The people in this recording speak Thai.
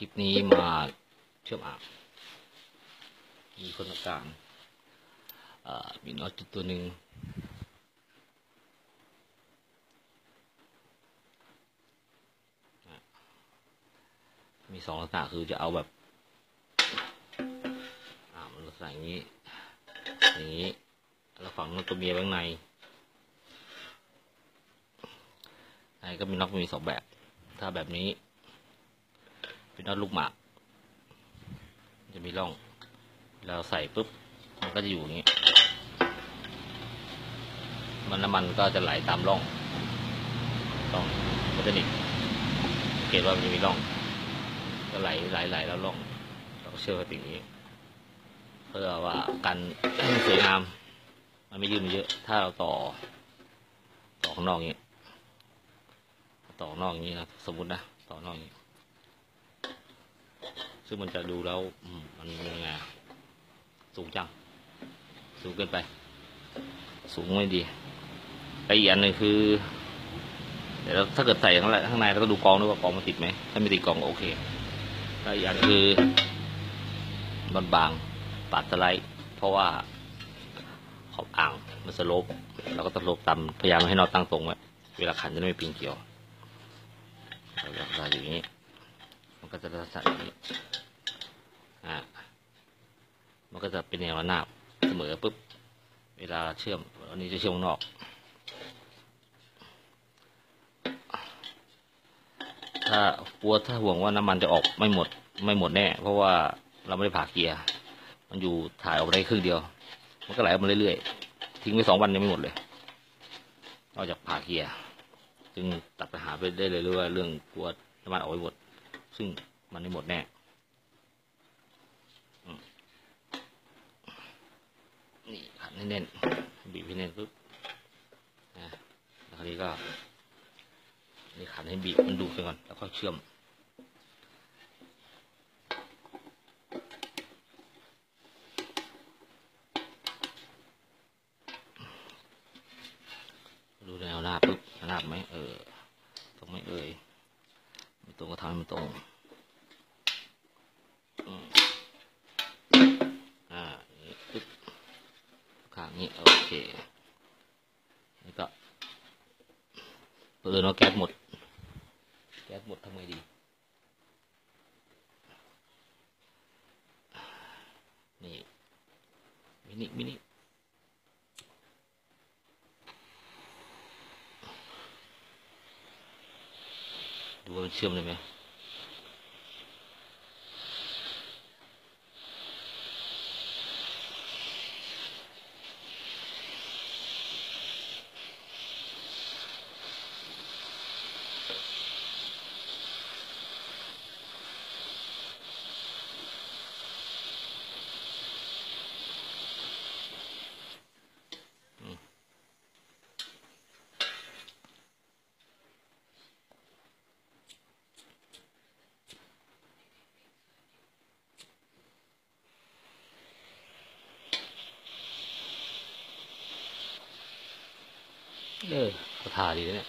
คลิปนี้มาเชื่อมอ่างมีคนต่างมีน็อตจุดตัวหนึ่งมีสองลักษณะคือจะเอาแบบอ่ามันลักษณะอย่างนี้ อย่างนี้ แล้วฝังน็อตตัวเมียไว้ข้างในในก็มีน็อตมีสองแบบ ถ้าแบบนี้ เป็นน็อตลูกหมากจะมีร่อง เราใส่ปุ๊บ มันก็จะอยู่อย่างนี้ มันน้ำมันก็จะไหลตามร่องร่องมันจะหนิสังเกตว่ามันจะมีร่อง ก็ไหลไหลไหลแล้วร่อง เราก็เชื่อว่าติดอย่างนี้ เพื่อว่ากันสวยงาม มันไม่ยืดมันเยอะ ถ้าเราต่อ ต่อข้างนอกอย่างนี้ ต่อข้างนอกอย่างนี้นะ สมมตินะ ต่อข้างนอกนี้ ซึ่งมันจะดูแล้วมันยังไงสูงจัง สูงเกินไป สูงไม่ดีและอีกอันหนึ่งคือเดี๋ยวถ้าเกิดใส่ข้างในข้างในเราก็ดูกองด้วยว่ากองมันติดไหมถ้าไม่ติดกองก็โอเคแล้วอีกอันคือบอลบางปัดสไลด์เพราะว่าขอบอ่างมันสลปเราก็ต้องลปต่ำพยายามให้นอตตั้งตรงไว้เวลาขันจะไม่ปีนเกี่ยวเราจะใส่อย่างนี้ มันก็จะลักษณะอย่างนี้ มันก็จะเป็นแนวระนาบเสมอปุ๊บ เวลาเชื่อมอันนี้จะเชื่อมนอกถ้ากลัวถ้าห่วงว่าน้ำมันจะออกไม่หมดไม่หมดแน่ เพราะว่าเราไม่ได้ผ่าเกียร์ มันอยู่ถ่ายออกมาได้ครึ่งเดียว มันก็ไหลออกมาเรื่อยๆทิ้งไว้สองวันยังไม่หมดเลยนอกจากผ่าเกียร์ จึงตัดปัญหาไปได้เลยเรื่องว่าเรื่องกลัวน้ำมันออกไม่หมด ซึ่งมันไม่หมดแน่ นี่ขัน ให้แน่นบีบให้แน่นปุ๊บนะแล้วคราวนี้ก็นี่ขันให้บีบมันดูดไปก่อนแล้วค่อยเชื่อมดูแนวหน้าปุ๊บหน้าบไหมเออตรงไหมเอ่ยไม่ตรงก็ทำให้มันตรง ข้างนี้โอเคนี่ก็เปิดเอาแก๊สหมด แก๊สหมดทำไงดีนี่มินิมินิดูว่ามันเชื่อมได้ไหม เออเขาทาดีนะเนี่ย